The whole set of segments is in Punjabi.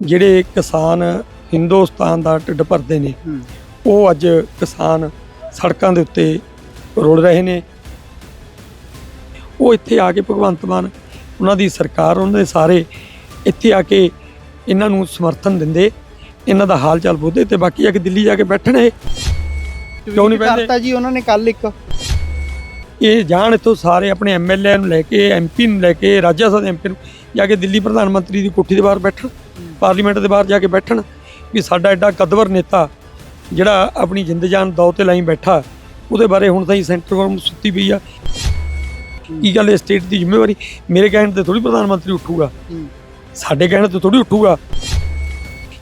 ਜਿਹੜੇ ਕਿਸਾਨ ਹਿੰਦੁਸਤਾਨ ਦਾ ਢਿੱਡ ਭਰਦੇ ਨੇ ਉਹ ਅੱਜ ਕਿਸਾਨ ਸੜਕਾਂ ਦੇ ਉੱਤੇ ਰੁਲ ਰਹੇ ਨੇ। ਉਹ ਇੱਥੇ ਆ ਕੇ ਭਗਵੰਤ ਮਾਨ ਉਹਨਾਂ ਦੀ ਸਰਕਾਰ ਉਹਨਾਂ ਦੇ ਸਾਰੇ ਇੱਥੇ ਆ ਕੇ ਇਹਨਾਂ ਨੂੰ ਸਮਰਥਨ ਦਿੰਦੇ ਇਹਨਾਂ ਦਾ ਹਾਲ ਚਾਲ ਪੁੱਛਦੇ ਤੇ ਬਾਕੀ ਜਾ ਕੇ ਦਿੱਲੀ ਜਾ ਕੇ ਬੈਠਣ। ਇਹ ਕਿਉਂ ਨਹੀਂ ਬਹਿੰਦੇ? ਕਰਤਾ ਜੀ ਉਹਨਾਂ ਨੇ ਕੱਲ ਇੱਕ? ਇਹ ਜਾਣ ਇੱਥੋਂ ਸਾਰੇ ਆਪਣੇ ਐਮਐਲਏ ਨੂੰ ਲੈ ਕੇ ਐਮਪੀ ਨੂੰ ਲੈ ਕੇ ਰਾਜ ਸਭਾ ਦੇ ਐਮਪੀ ਨੂੰ ਜਾ ਕੇ ਦਿੱਲੀ ਪ੍ਰਧਾਨ ਮੰਤਰੀ ਦੀ ਕੋਠੀ ਦੇ ਬਾਹਰ ਬੈਠਣ। ਪਾਰਲੀਮੈਂਟ ਦੇ ਬਾਹਰ ਜਾ ਕੇ ਬੈਠਣ ਵੀ ਸਾਡਾ ਐਡਾ ਕਦਵਰ ਨੇਤਾ ਜਿਹੜਾ ਆਪਣੀ ਜਿੰਦ ਜਾਨ ਦੌ ਤੇ ਲਾਈ ਬੈਠਾ ਉਹਦੇ ਬਾਰੇ ਹੁਣ ਤਾਈਂ ਸੈਂਟਰ ਗਵਰਨਮੈਂਟ ਸੁੱਤੀ ਪਈ ਆ। ਕੀ ਗੱਲ ਹੈ ਸਟੇਟ ਦੀ ਜ਼ਿੰਮੇਵਾਰੀ? ਮੇਰੇ ਕਹਿਣ ਤੇ ਥੋੜੀ ਪ੍ਰਧਾਨ ਮੰਤਰੀ ਉੱਠੂਗਾ। ਹੂੰ। ਸਾਡੇ ਕਹਿਣ ਤੇ ਥੋੜੀ ਉੱਠੂਗਾ।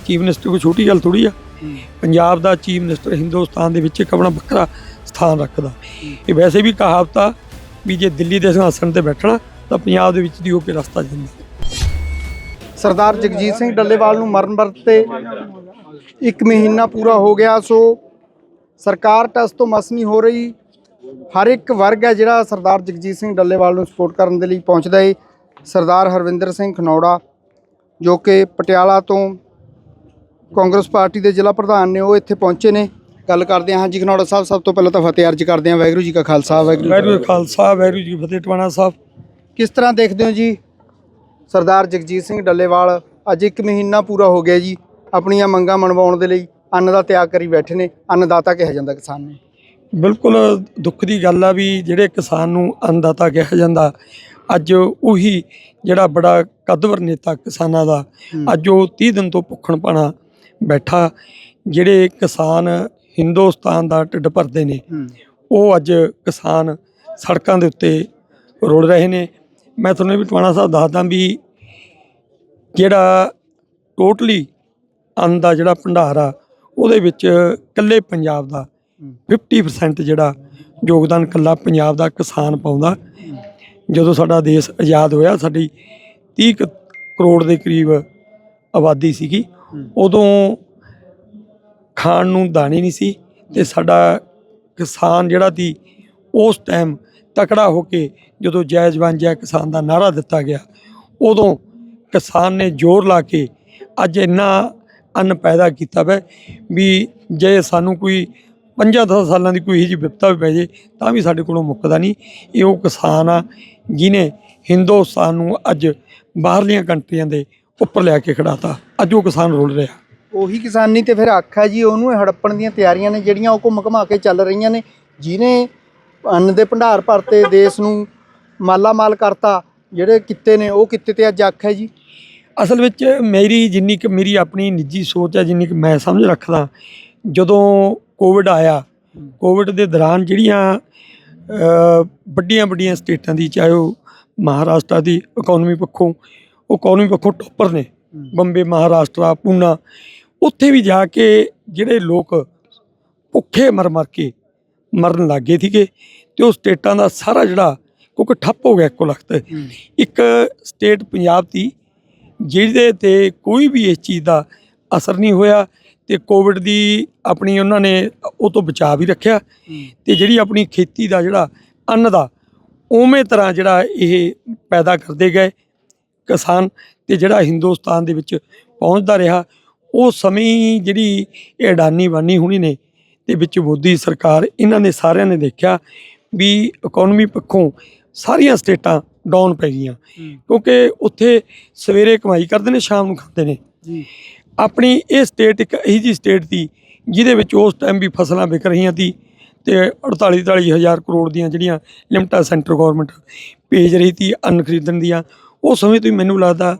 ਚੀਫ ਮਿਨਿਸਟਰ ਕੋਈ ਛੋਟੀ ਗੱਲ ਥੋੜੀ ਆ। ਹੂੰ। ਪੰਜਾਬ ਦਾ ਚੀਫ ਮਿਨਿਸਟਰ ਹਿੰਦੁਸਤਾਨ ਦੇ ਵਿੱਚ ਇੱਕ ਆਪਣਾ ਵੱਖਰਾ ਸਥਾਨ ਰੱਖਦਾ। ਇਹ ਵੈਸੇ ਵੀ ਕਹਾਵਤ ਆ ਵੀ ਜੇ ਦਿੱਲੀ ਦੇ ਸਿੰਘਾਸਣ ਤੇ ਬੈਠਣਾ ਤਾਂ ਪੰਜਾਬ ਦੇ ਵਿੱਚ ਦੀ ਹੋ ਕੇ ਰਸਤਾ ਜਾਂਦਾ। ਸਰਦਾਰ ਜਗਜੀਤ ਸਿੰਘ ਡੱਲੇਵਾਲ ਨੂੰ ਮਰਨ ਵਰਤ ਤੇ ਇੱਕ ਮਹੀਨਾ ਪੂਰਾ ਹੋ ਗਿਆ ਸੋ ਸਰਕਾਰ ਟਸ ਤੋਂ ਮਸ ਨਹੀਂ ਹੋ ਰਹੀ। ਹਰ ਇੱਕ ਵਰਗ ਹੈ ਜਿਹੜਾ ਸਰਦਾਰ ਜਗਜੀਤ ਸਿੰਘ ਡੱਲੇਵਾਲ ਨੂੰ ਸਪੋਰਟ ਕਰਨ ਦੇ ਲਈ ਪਹੁੰਚਦਾ ਹੈ ਸਰਦਾਰ ਹਰਵਿੰਦਰ ਸਿੰਘ ਖਨੌੜਾ ਜੋ ਕਿ ਪਟਿਆਲਾ ਤੋਂ ਕਾਂਗਰਸ ਪਾਰਟੀ ਦੇ ਜ਼ਿਲ੍ਹਾ ਪ੍ਰਧਾਨ ਨੇ ਉਹ ਇੱਥੇ ਪਹੁੰਚੇ ਨੇ। ਗੱਲ ਕਰਦੇ ਹਾਂ ਹਾਂਜੀ ਖਨੌੜਾ ਸਾਹਿਬ ਸਭ ਤੋਂ ਪਹਿਲਾਂ ਤਾਂ ਫਤਿਹ ਅਰਜ ਕਰਦੇ ਹਾਂ। ਵਾਹਿਗੁਰੂ ਜੀ ਕਾ ਖਾਲਸਾ ਵਾਹਿਗੁਰੂ ਜੀ ਕੀ ਵਾਹਿਗੁਰੂ ਜੀ ਕਾ ਖਾਲਸਾ ਵਾਹਿਗੁਰੂ ਜੀ ਕੀ ਫਤਿਹ ਟਵਾਣਾ ਸਾਹਿਬ। ਕਿਸ ਤਰ੍ਹਾਂ ਦੇਖਦੇ ਹੋ ਜੀ? ਸਰਦਾਰ ਜਗਜੀਤ ਸਿੰਘ ਡੱਲੇਵਾਲ ਅੱਜ ਇੱਕ ਮਹੀਨਾ ਪੂਰਾ ਹੋ ਗਿਆ ਜੀ ਆਪਣੀਆਂ ਮੰਗਾਂ ਮਨਵਾਉਣ ਦੇ ਲਈ ਅੰਨ ਦਾ ਤਿਆਗ ਕਰੀ ਬੈਠੇ ਨੇ ਅੰਨਦਾਤਾ ਕਿਹਾ ਜਾਂਦਾ ਕਿਸਾਨ ਨੂੰ ਬਿਲਕੁਲ ਦੁੱਖ ਦੀ ਗੱਲ ਆ ਵੀ ਜਿਹੜੇ ਕਿਸਾਨ ਨੂੰ ਅੰਨਦਾਤਾ ਕਿਹਾ ਜਾਂਦਾ ਅੱਜ ਉਹੀ ਜਿਹੜਾ ਬੜਾ ਕਦਵਰ ਨੇਤਾ ਕਿਸਾਨਾਂ ਦਾ। ਅੱਜ ਉਹ 30 ਦਿਨ ਤੋਂ ਭੁੱਖਣ ਪਾਣਾ ਬੈਠਾ ਜਿਹੜੇ ਕਿਸਾਨ ਹਿੰਦੁਸਤਾਨ ਦਾ ਢਿੱਡ ਭਰਦੇ ਨੇ ਉਹ ਅੱਜ ਕਿਸਾਨ ਸੜਕਾਂ ਦੇ ਉੱਤੇ ਰੁਲ ਰਹੇ ਨੇ ਮੈਂ ਤੁਹਾਨੂੰ ਇਹ ਵੀ ਟਵਾਣਾ ਸਾਹਿਬ ਦੱਸਦਾ ਵੀ ਜਿਹੜਾ ਟੋਟਲੀ ਅੰਨ ਦਾ ਜਿਹੜਾ ਭੰਡਾਰ ਆ, ਉਹਦੇ ਵਿੱਚ ਇਕੱਲੇ ਪੰਜਾਬ ਦਾ 50% ਜਿਹੜਾ ਯੋਗਦਾਨ ਇਕੱਲਾ ਪੰਜਾਬ ਦਾ ਕਿਸਾਨ ਪਾਉਂਦਾ। ਜਦੋਂ ਸਾਡਾ ਦੇਸ਼ ਆਜ਼ਾਦ ਹੋਇਆ, ਸਾਡੀ 30 ਕੁ ਕਰੋੜ ਦੇ ਕਰੀਬ ਆਬਾਦੀ ਸੀਗੀ। ਉਦੋਂ ਖਾਣ ਨੂੰ ਦਾਣੇ ਨਹੀਂ ਸੀ ਤੇ ਸਾਡਾ ਕਿਸਾਨ ਜਿਹੜਾ ਸੀ, ਉਸ ਟਾਈਮ ਤਕੜਾ ਹੋ ਕੇ ਜਦੋਂ ਜੈ ਜਵਾਨ ਜੈ ਕਿਸਾਨ ਦਾ ਨਾਰਾ ਦਿੱਤਾ ਗਿਆ, ਉਦੋਂ ਕਿਸਾਨ ਨੇ ਜ਼ੋਰ ਲਾ ਕੇ ਅੱਜ ਇੰਨਾ ਅੰਨ ਪੈਦਾ ਕੀਤਾ ਵੈ ਵੀ ਜੇ ਸਾਨੂੰ ਕੋਈ 50-10 ਸਾਲਾਂ ਦੀ ਕੋਈ ਇਹੋ ਜਿਹੀ ਵਿਪਤਾ ਵੀ ਪੈ ਜੇ, ਤਾਂ ਵੀ ਸਾਡੇ ਕੋਲੋਂ ਮੁੱਕਦਾ ਨਹੀਂ। ਇਹ ਉਹ ਕਿਸਾਨ ਆ ਜਿਨੇ ਹਿੰਦੁਸਤਾਨ ਨੂੰ ਅੱਜ ਬਾਹਰਲੀਆਂ ਕੰਟਰੀਆਂ ਦੇ ਉੱਪਰ ਲੈ ਕੇ ਖੜਾਤਾ। ਅੱਜ ਉਹ ਕਿਸਾਨ ਰੁਲ ਰਿਹਾ। ਉਹੀ ਕਿਸਾਨੀ ਤੇ ਫਿਰ ਆਖਾ ਜੀ ਉਹਨੂੰ ਹੜੱਪਣ ਦੀਆਂ ਤਿਆਰੀਆਂ ਨੇ ਜਿਹੜੀਆਂ ਉਹ ਘੁੰਮ ਘਮਾ ਕੇ ਚੱਲ ਰਹੀਆਂ ਨੇ ਜਿਨੇ ਅੰਨ ਦੇ ਭੰਡਾਰ ਭਰਤੇ, ਦੇਸ਼ ਨੂੰ ਮਾਲਾ ਮਾਲ ਕਰਤਾ, ਜਿਹੜੇ ਕਿੱਤੇ ਨੇ, ਉਹ ਕਿੱਤੇ ਤੇ ਅੱਜ ਅੱਖ ਹੈ ਜੀ? ਅਸਲ ਵਿੱਚ ਮੇਰੀ ਜਿੰਨੀ ਕਿ ਮੇਰੀ ਆਪਣੀ ਨਿੱਜੀ ਸੋਚ ਹੈ, ਜਿੰਨੀ ਕਿ ਮੈਂ ਸਮਝ ਰੱਖਦਾ, ਜਦੋਂ ਕੋਵਿਡ ਆਇਆ ਕੋਵਿਡ ਦੇ ਦੌਰਾਨ ਜਿਹੜੀਆਂ ਵੱਡੀਆਂ ਵੱਡੀਆਂ ਸਟੇਟਾਂ ਦੀ, ਚਾਹੇ ਉਹ ਮਹਾਰਾਸ਼ਟਰ ਦੀ ਇਕਨੋਮੀ ਪੱਖੋਂ, ਉਹ ਇਕਨੋਮੀ ਪੱਖੋਂ ਟੋਪਰ ਨੇ, ਬੰਬੇ, ਮਹਾਰਾਸ਼ਟਰ, ਪੂਨਾ, ਉੱਥੇ ਵੀ ਜਾ ਕੇ ਜਿਹੜੇ ਲੋਕ ਭੁੱਖੇ ਮਰ ਮਰ ਕੇ ਮਰਨ ਲੱਗੇ ਸੀਗੇ, ਤੇ ਉਹ ਸਟੇਟਾਂ ਦਾ ਸਾਰਾ ਜਿਹੜਾ ਕਿਉਂਕਿ ਠੱਪ ਹੋ ਗਿਆ ਇੱਕੋ ਲਖਤ। ਇੱਕ ਸਟੇਟ ਪੰਜਾਬ ਦੀ ਜਿਹਦੇ ਤੇ ਕੋਈ ਵੀ ਇਸ ਚੀਜ਼ ਦਾ ਅਸਰ ਨਹੀਂ ਹੋਇਆ ਤੇ ਕੋਵਿਡ ਦੀ ਆਪਣੀ ਉਹਨਾਂ ਨੇ ਉਹ ਤੋਂ ਬਚਾਅ ਵੀ ਰੱਖਿਆ ਤੇ ਜਿਹੜੀ ਆਪਣੀ ਖੇਤੀ ਦਾ ਜਿਹੜਾ ਅੰਨ ਦਾ ਉਵੇਂ ਤਰ੍ਹਾਂ ਜਿਹੜਾ ਇਹ ਪੈਦਾ ਕਰਦੇ ਗਏ ਕਿਸਾਨ ਤੇ ਜਿਹੜਾ ਹਿੰਦੁਸਤਾਨ ਦੇ ਵਿੱਚ ਪਹੁੰਚਦਾ ਰਿਹਾ ਉਹ ਸਮੇਂ ਜਿਹੜੀ ਇਹ ਅਡਾਨੀ ਵਾਨੀ ਹੁਣੀ ਨੇ ਤੇ ਵਿੱਚ ਮੋਦੀ ਸਰਕਾਰ ਇਹਨਾਂ ਨੇ ਸਾਰਿਆਂ ਨੇ ਦੇਖਿਆ ਵੀ ਇਕਨੋਮੀ ਪੱਖੋਂ ਸਾਰੀਆਂ ਸਟੇਟਾਂ ਡਾਊਨ ਪੈ ਗਈਆਂ। ਕਿਉਂਕਿ ਉੱਥੇ ਸਵੇਰੇ ਕਮਾਈ ਕਰਦੇ ਨੇ ਸ਼ਾਮ ਨੂੰ ਖਾਂਦੇ ਨੇ। ਜੀ। ਆਪਣੀ ਇਹ ਸਟੇਟ ਇੱਕ ਇਹੀ ਜੀ ਸਟੇਟ ਸੀ ਜਿਹਦੇ ਵਿੱਚ ਉਸ ਟਾਈਮ ਵੀ ਫਸਲਾਂ ਵਿਕ ਰਹੀਆਂ ਸੀ ਤੇ 48 43 ਹਜ਼ਾਰ ਕਰੋੜ ਦੀਆਂ ਜਿਹੜੀਆਂ ਲਿਮਟਾਂ ਸੈਂਟਰ ਗਵਰਨਮੈਂਟ ਭੇਜ ਰਹੀ ਸੀ ਅੰਨ ਖਰੀਦਣ ਦੀਆਂ ਉਹ ਸਮੇਂ ਤੋਂ ਹੀ ਮੈਨੂੰ ਲੱਗਦਾ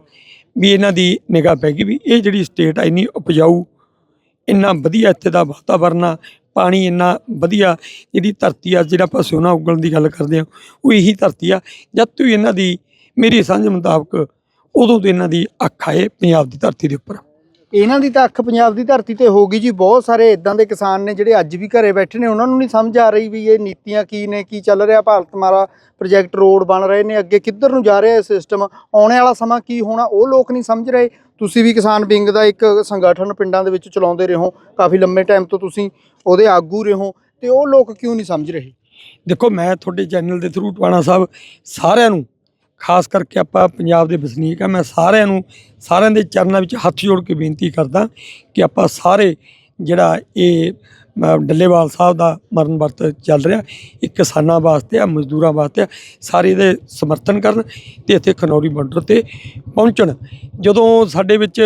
ਵੀ ਇਹਨਾਂ ਦੀ ਨਿਗਾਹ ਪੈ ਗਈ ਵੀ ਇਹ ਜਿਹੜੀ ਸਟੇਟ ਆ ਇੰਨੀ ਉਪਜਾਊ ਇੰਨਾ ਵਧੀਆ ਇੱਥੇ ਦਾ ਵਾਤਾਵਰਨ ਆ ਪਾਣੀ ਇੰਨਾ ਵਧੀਆ, ਜਿਹੜੀ ਧਰਤੀ ਆ, ਜਿਹੜਾ ਆਪਾਂ ਸੋਨਾ ਉਗਲਣ ਦੀ ਗੱਲ ਕਰਦੇ ਆ ਉਹ ਇਹੀ ਧਰਤੀ ਆ। ਜਦ ਤੋਂ ਇਹਨਾਂ ਦੀ, ਮੇਰੀ ਸਮਝ ਮੁਤਾਬਕ ਉਦੋਂ ਤੋਂ ਇਹਨਾਂ ਦੀ ਅੱਖ ਆਏ ਪੰਜਾਬ ਦੀ ਧਰਤੀ ਦੇ ਉੱਪਰ। ਇਹਨਾਂ ਦੀ ਤਾਂ ਅੱਖ ਪੰਜਾਬ ਦੀ ਧਰਤੀ ਤੇ ਹੋ ਗਈ ਜੀ। ਬਹੁਤ ਸਾਰੇ ਇਦਾਂ ਦੇ ਕਿਸਾਨ ਨੇ ਜਿਹੜੇ ਅੱਜ ਵੀ ਘਰੇ ਬੈਠੇ ਨੇ, ਉਹਨਾਂ ਨੂੰ ਨਹੀਂ ਸਮਝ ਆ ਰਹੀ ਵੀ ਇਹ ਨੀਤੀਆਂ ਕੀ ਨੇ, ਕੀ ਚੱਲ ਰਿਹਾ, ਭਾਰਤ ਮਾਰਾ ਪ੍ਰੋਜੈਕਟ ਰੋਡ ਬਣ ਰਹੇ ਨੇ, ਅੱਗੇ ਕਿੱਧਰ ਨੂੰ ਜਾ ਰਿਹਾ ਇਹ ਸਿਸਟਮ ਆਉਣੇ ਵਾਲਾ ਸਮਾਂ ਕੀ ਹੋਣਾ, ਉਹ ਲੋਕ ਨਹੀਂ ਸਮਝ ਰਹੇ। ਤੁਸੀਂ ਵੀ ਕਿਸਾਨ ਵਿੰਗ ਦਾ ਇੱਕ ਸੰਗਠਨ ਪਿੰਡਾਂ ਦੇ ਵਿੱਚ ਚਲਾਉਂਦੇ ਰਹੋ, ਕਾਫੀ ਲੰਮੇ ਟਾਈਮ ਤੋਂ ਤੁਸੀਂ ਉਹਦੇ ਆਗੂ ਰਹੋ, ਤੇ ਉਹ ਲੋਕ ਕਿਉਂ ਨਹੀਂ ਸਮਝ ਰਹੇ? ਦੇਖੋ, ਮੈਂ ਤੁਹਾਡੇ ਚੈਨਲ ਦੇ ਥਰੂ ਟਵਾਣਾ ਸਾਹਿਬ ਸਾਰਿਆਂ ਨੂੰ ਖਾਸ ਕਰਕੇ ਆਪਾਂ ਪੰਜਾਬ ਦੇ ਵਸਨੀਕ ਆ, ਮੈਂ ਸਾਰਿਆਂ ਨੂੰ, ਸਾਰਿਆਂ ਦੇ ਚਰਨਾਂ ਵਿੱਚ ਹੱਥ ਜੋੜ ਕੇ ਬੇਨਤੀ ਕਰਦਾ ਕਿ ਆਪਾਂ ਸਾਰੇ ਜਿਹੜਾ ਇਹ ਡੱਲੇਵਾਲ ਸਾਹਿਬ ਦਾ ਮਰਨ ਵਰਤ ਚੱਲ ਰਿਹਾ, ਇਹ ਕਿਸਾਨਾਂ ਵਾਸਤੇ ਆ, ਮਜ਼ਦੂਰਾਂ ਵਾਸਤੇ ਆ, ਸਾਰੇ ਦੇ ਸਮਰਥਨ ਕਰਨ ਤੇ ਇੱਥੇ ਖਨੌਰੀ ਬਾਰਡਰ ਤੇ ਪਹੁੰਚਣ। ਜਦੋਂ ਸਾਡੇ ਵਿੱਚ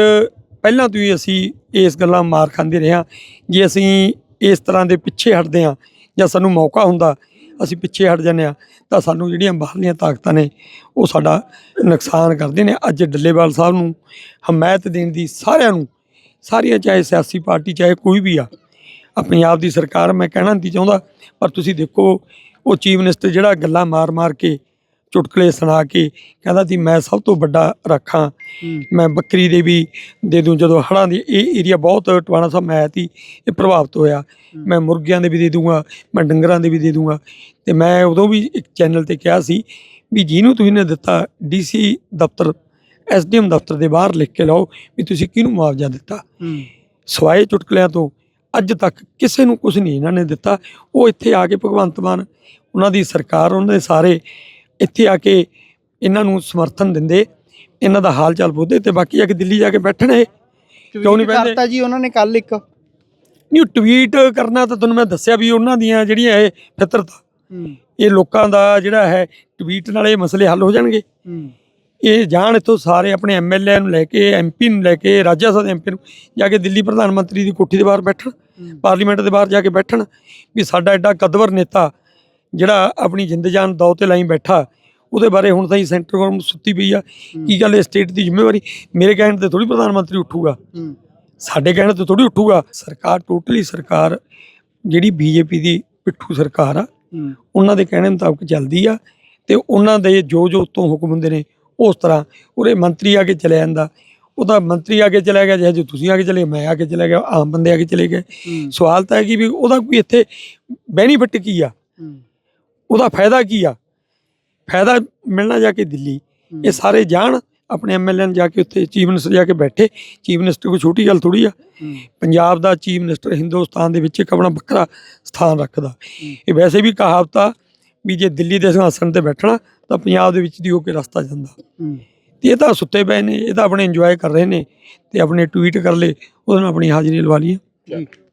ਪਹਿਲਾਂ ਤੋਂ ਹੀ ਅਸੀਂ ਇਸ ਗੱਲਾਂ ਮਾਰ ਖਾਂਦੇ ਰਹੇ ਹਾਂ, ਜੇ ਅਸੀਂ ਇਸ ਤਰ੍ਹਾਂ ਦੇ ਪਿੱਛੇ ਹਟਦੇ ਹਾਂ ਜਾਂ ਸਾਨੂੰ ਮੌਕਾ ਹੁੰਦਾ ਅਸੀਂ ਪਿੱਛੇ ਹਟ ਜਾਂਦੇ ਹਾਂ, ਤਾਂ ਸਾਨੂੰ ਜਿਹੜੀਆਂ ਬਾਹਰਲੀਆਂ ਤਾਕਤਾਂ ਨੇ, ਉਹ ਸਾਡਾ ਨੁਕਸਾਨ ਕਰਦੇ ਨੇ। ਅੱਜ ਡੱਲੇਵਾਲ ਸਾਹਿਬ ਨੂੰ ਹਮਾਇਤ ਦੇਣ ਦੀ ਸਾਰਿਆਂ ਨੂੰ, ਸਾਰੀਆਂ ਚਾਹੇ ਸਿਆਸੀ ਪਾਰਟੀ, ਚਾਹੇ ਕੋਈ ਵੀ ਆ ਆਪਣੀ ਆਪ ਦੀ ਸਰਕਾਰ ਮੈਂ ਕਹਿਣਾ ਨਹੀਂ ਚਾਹੁੰਦਾ, ਪਰ ਤੁਸੀਂ ਦੇਖੋ, ਉਹ ਚੀਫ ਮਿਨਿਸਟਰ ਜਿਹੜਾ ਗੱਲਾਂ ਮਾਰ-ਮਾਰ ਕੇ ਚੁਟਕਲੇ ਸੁਣਾ ਕੇ ਕਹਿੰਦਾ ਸੀ ਮੈਂ ਸਭ ਤੋਂ ਵੱਡਾ ਰੱਖਾਂ। ਮੈਂ ਬੱਕਰੀ ਦੇ ਵੀ ਦੇ ਦੂੰ। ਜਦੋਂ ਹੜ੍ਹਾਂ ਦੀ ਇਹ ਏਰੀਆ ਬਹੁਤ ਟਵਾਣਾ ਸਾਹਿਬ ਮੈਂ ਤੀ ਇਹ ਪ੍ਰਭਾਵਿਤ ਹੋਇਆ। ਮੈਂ ਮੁਰਗਿਆਂ ਦੇ ਵੀ ਦੇ ਦੂੰਗਾ ਮੈਂ ਡੰਗਰਾਂ ਦੇ ਵੀ ਦੇ ਦੂੰਗਾ। ਤੇ ਮੈਂ ਉਦੋਂ ਵੀ ਇੱਕ ਚੈਨਲ ਤੇ ਕਿਹਾ ਸੀ ਵੀ ਜਿਹਨੂੰ ਤੁਸੀਂ ਨੇ ਦਿੱਤਾ ਡੀਸੀ ਦਫ਼ਤਰ ਐਸਡੀਐਮ ਦਫ਼ਤਰ ਦੇ ਬਾਹਰ ਲਿਖ ਕੇ ਲਾਓ ਵੀ ਤੁਸੀਂ ਕਿਹਨੂੰ ਮੁਆਵਜ਼ਾ ਦਿੱਤਾ। ਸਵਾਏ ਚੁਟਕਲਿਆਂ ਤੋਂ ਅੱਜ ਤੱਕ ਕਿਸੇ ਨੂੰ ਕੁਝ ਨਹੀਂ ਇਹਨਾਂ ਨੇ ਦਿੱਤਾ। ਉਹ ਇੱਥੇ ਆ ਕੇ ਭਗਵੰਤ ਮਾਨ ਉਹਨਾਂ ਦੀ ਸਰਕਾਰ ਉਹਨਾਂ ਦੇ ਸਾਰੇ ਇੱਥੇ ਆ ਕੇ ਇਹਨਾਂ ਨੂੰ ਸਮਰਥਨ ਦਿੰਦੇ ਇਹਨਾਂ ਦਾ ਹਾਲ ਚਾਲ ਪੁੱਛਦੇ ਤੇ ਬਾਕੀ ਜਾ ਕੇ ਦਿੱਲੀ ਜਾ ਕੇ ਬੈਠਣ। ਇਹ ਕਿਉਂ ਨਹੀਂ ਬਹਿੰਦੇ? ਕਰਤਾ ਜੀ ਉਹਨਾਂ ਨੇ ਕੱਲ ਇੱਕ। ਨਹੀਂ ਟਵੀਟ ਕਰਨਾ ਤਾਂ ਤੁਹਾਨੂੰ ਮੈਂ ਦੱਸਿਆ ਵੀ ਉਹਨਾਂ ਦੀਆਂ ਜਿਹੜੀਆਂ ਇਹ ਫਿਤਰਤ ਆ, ਇਹ ਲੋਕਾਂ ਦਾ ਜਿਹੜਾ ਹੈ ਟਵੀਟ ਨਾਲ ਇਹ ਮਸਲੇ ਹੱਲ ਹੋ ਜਾਣਗੇ। ਇਹ ਜਾਣ ਇੱਥੋਂ ਸਾਰੇ ਆਪਣੇ ਐਮਐਲਏ ਨੂੰ ਲੈ ਕੇ ਐਮਪੀ ਨੂੰ ਲੈ ਕੇ ਰਾਜ ਸਭਾ ਦੇ ਐਮਪੀ ਨੂੰ ਜਾ ਕੇ ਦਿੱਲੀ ਪ੍ਰਧਾਨ ਮੰਤਰੀ ਦੀ ਕੋਠੀ ਦੇ ਬਾਹਰ ਬੈਠਣ ਪਾਰਲੀਮੈਂਟ ਦੇ ਬਾਹਰ ਜਾ ਕੇ ਬੈਠਣ ਵੀ ਸਾਡਾ ਐਡਾ ਕਦਵਰ ਨੇਤਾ ਜਿਹੜਾ ਆਪਣੀ ਜਿੰਦ ਜਾਨ ਦੌ ਤੇ ਲਾਈ ਬੈਠਾ ਉਹਦੇ ਬਾਰੇ ਹੁਣ ਤਾਂ ਹੀ ਸੈਂਟਰ ਗਵਰਨਮੈਂਟ ਸੁੱਤੀ ਪਈ ਆ। ਕੀ ਗੱਲ ਹੈ ਸਟੇਟ ਦੀ ਜ਼ਿੰਮੇਵਾਰੀ? ਮੇਰੇ ਕਹਿਣ ਤੇ ਥੋੜੀ ਪ੍ਰਧਾਨ ਮੰਤਰੀ ਉੱਠੂਗਾ। ਸਾਡੇ ਕਹਿਣ ਤੇ ਥੋੜੀ ਉੱਠੂਗਾ। ਸਰਕਾਰ ਟੋਟਲੀ ਸਰਕਾਰ ਜਿਹੜੀ ਬੀਜੇਪੀ ਦੀ ਪਿੱਠੂ ਸਰਕਾਰ ਆ ਉਹਨਾਂ ਦੇ ਕਹਿਣੇ ਮੁਤਾਬਕ ਚੱਲਦੀ ਆ ਤੇ ਉਹਨਾਂ ਦੇ ਜੋ ਜੋ ਉਤੋਂ ਹੁਕਮ ਹੁੰਦੇ ਨੇ ਉਸ ਤਰ੍ਹਾਂ ਉਹਦੇ ਮੰਤਰੀ ਆ ਕੇ ਚਲੇ ਜਾਂਦਾ। ਉਹਦਾ ਮੰਤਰੀ ਆ ਕੇ ਚਲਾ ਗਿਆ ਜੇ ਤੁਸੀਂ ਆ ਕੇ ਚਲੇ ਮੈਂ ਆ ਕੇ ਚਲਾ ਗਿਆ ਆਮ ਬੰਦੇ ਆ ਕੇ ਚਲੇ ਗਏ। ਸਵਾਲ ਤਾਂ ਹੈ ਕਿ ਵੀ ਉਹਦਾ ਕੋਈ ਇੱਥੇ ਬੈਨੀਫਿਟ ਕੀ ਆ? ਉਹਦਾ ਫਾਇਦਾ ਕੀ ਆ? ਫਾਇਦਾ ਮਿਲਣਾ ਜਾ ਕੇ ਦਿੱਲੀ। ਇਹ ਸਾਰੇ ਜਾਣ ਆਪਣੇ ਐਮਐਲਏ ਨੇ ਜਾ ਕੇ ਉੱਥੇ ਚੀਫ ਮਿਨਿਸਟਰ ਜਾ ਕੇ ਬੈਠੇ। ਚੀਫ ਮਿਨਿਸਟਰ ਕੋਈ ਛੋਟੀ ਗੱਲ ਥੋੜੀ ਆ। ਪੰਜਾਬ ਦਾ ਚੀਫ ਮਿਨਿਸਟਰ ਹਿੰਦੁਸਤਾਨ ਦੇ ਵਿੱਚ ਇੱਕ ਆਪਣਾ ਵੱਖਰਾ ਸਥਾਨ ਰੱਖਦਾ। ਇਹ ਵੈਸੇ ਵੀ ਕਹਾਵਤ ਆ ਵੀ ਜੇ ਦਿੱਲੀ ਦੇ ਸਿੰਘਾਸਣ ਤੇ ਬੈਠਣਾ ਤਾਂ ਪੰਜਾਬ ਦੇ ਵਿੱਚ ਦੀ ਹੋ ਕੇ ਰਸਤਾ ਜਾਂਦਾ। ਤੇ ਇਹ ਤਾਂ ਸੁੱਤੇ ਪਏ ਨੇ ਇਹ ਤਾਂ ਆਪਣੇ ਇੰਜੋਏ ਕਰ ਰਹੇ ਨੇ ਤੇ ਆਪਣੇ ਟਵੀਟ ਕਰ ਲਏ ਉਹਦੇ ਨਾਲ ਆਪਣੀ ਹਾਜ਼ਰੀ ਲਵਾ ਲਈ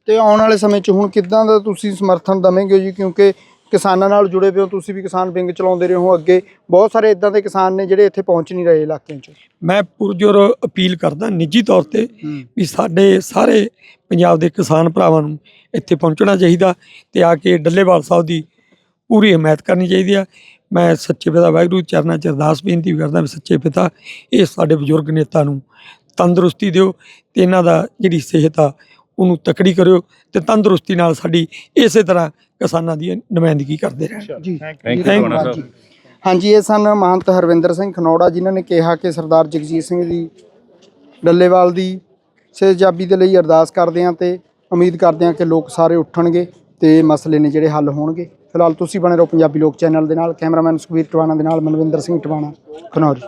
ਤੇ ਆਉਣ ਵਾਲੇ ਸਮੇਂ 'ਚ ਹੁਣ ਕਿੱਦਾਂ ਦਾ ਤੁਸੀਂ ਸਮਰਥਨ ਦਵੋਗੇ ਜੀ? ਕਿਉਂਕਿ ਕਿਸਾਨਾਂ ਨਾਲ ਜੁੜੇ ਪਏ ਹੋ? ਤੁਸੀਂ ਵੀ ਕਿਸਾਨ ਵਿੰਗ ਚਲਾਉਂਦੇ ਰਹੇ ਹੋ ਅੱਗੇ। ਬਹੁਤ ਸਾਰੇ ਇਦਾਂ ਦੇ ਕਿਸਾਨ ਨੇ ਜਿਹੜੇ ਇੱਥੇ ਪਹੁੰਚ ਨਹੀਂ ਰਹੇ ਇਲਾਕਿਆਂ 'ਚ। ਮੈਂ ਪੁਰਜੋਰ ਅਪੀਲ ਕਰਦਾ ਨਿੱਜੀ ਤੌਰ ਤੇ ਵੀ ਸਾਡੇ ਸਾਰੇ ਪੰਜਾਬ ਦੇ ਕਿਸਾਨ ਭਰਾਵਾਂ ਨੂੰ ਇੱਥੇ ਪਹੁੰਚਣਾ ਚਾਹੀਦਾ ਤੇ ਆ ਕੇ ਡੱਲੇਵਾਲ ਸਾਹਿਬ ਦੀ ਪੂਰੀ ਹਮਾਇਤ ਕਰਨੀ ਚਾਹੀਦੀ ਆ। ਮੈਂ ਸੱਚੇ ਪਿਤਾ ਵਾਹਿਗੁਰੂ ਚਰਨਾਂ 'ਚ ਅਰਦਾਸ ਬੇਨਤੀ ਵੀ ਕਰਦਾ ਵੀ ਸੱਚੇ ਪਿਤਾ ਇਹ ਸਾਡੇ ਬਜ਼ੁਰਗ ਨੇਤਾ ਨੂੰ ਤੰਦਰੁਸਤੀ ਦਿਓ ਤੇ ਇਹਨਾਂ ਦਾ ਜਿਹੜੀ ਸਿਹਤ ਆ ਉਹਨੂੰ ਤਕੜੀ ਕਰਿਓ ਤੇ ਤੰਦਰੁਸਤੀ ਨਾਲ ਸਾਡੀ ਇਸੇ ਤਰ੍ਹਾਂ ਕਿਸਾਨਾਂ ਦੀ ਨੁਮਾਇੰਦਗੀ ਕਰਦੇ ਰਹਿਣ। ਜੀ। you, ਧੰਨਵਾਦ ਜੀ। ਹਾਂਜੀ ਇਹ ਸਨ ਮਹੰਤ ਹਰਵਿੰਦਰ ਸਿੰਘ ਖਨੌੜਾ ਜਿਨ੍ਹਾਂ ਨੇ ਕਿਹਾ ਕਿ ਸਰਦਾਰ ਜਗਜੀਤ ਸਿੰਘ ਦੀ ਡੱਲੇਵਾਲ ਦੀ ਸਹਿਜਾਬੀ ਦੇ ਲਈ ਅਰਦਾਸ ਕਰਦੇ ਹਾਂ ਤੇ ਉਮੀਦ ਕਰਦੇ ਹਾਂ ਕਿ ਲੋਕ ਸਾਰੇ ਉੱਠਣਗੇ ਤੇ ਮਸਲੇ ਨੇ ਜਿਹੜੇ ਹੱਲ ਹੋਣਗੇ। ਫਿਲਹਾਲ ਤੁਸੀਂ ਬਣੇ ਰਹੋ ਪੰਜਾਬੀ ਲੋਕ ਚੈਨਲ ਦੇ ਨਾਲ ਕੈਮਰਾਮੈਨ ਸੁਖਬੀਰ ਟਵਾਣਾ ਦੇ ਨਾਲ ਮਨਵਿੰਦਰ ਸਿੰਘ ਟਵਾਣਾ ਖਨੌਰੀ।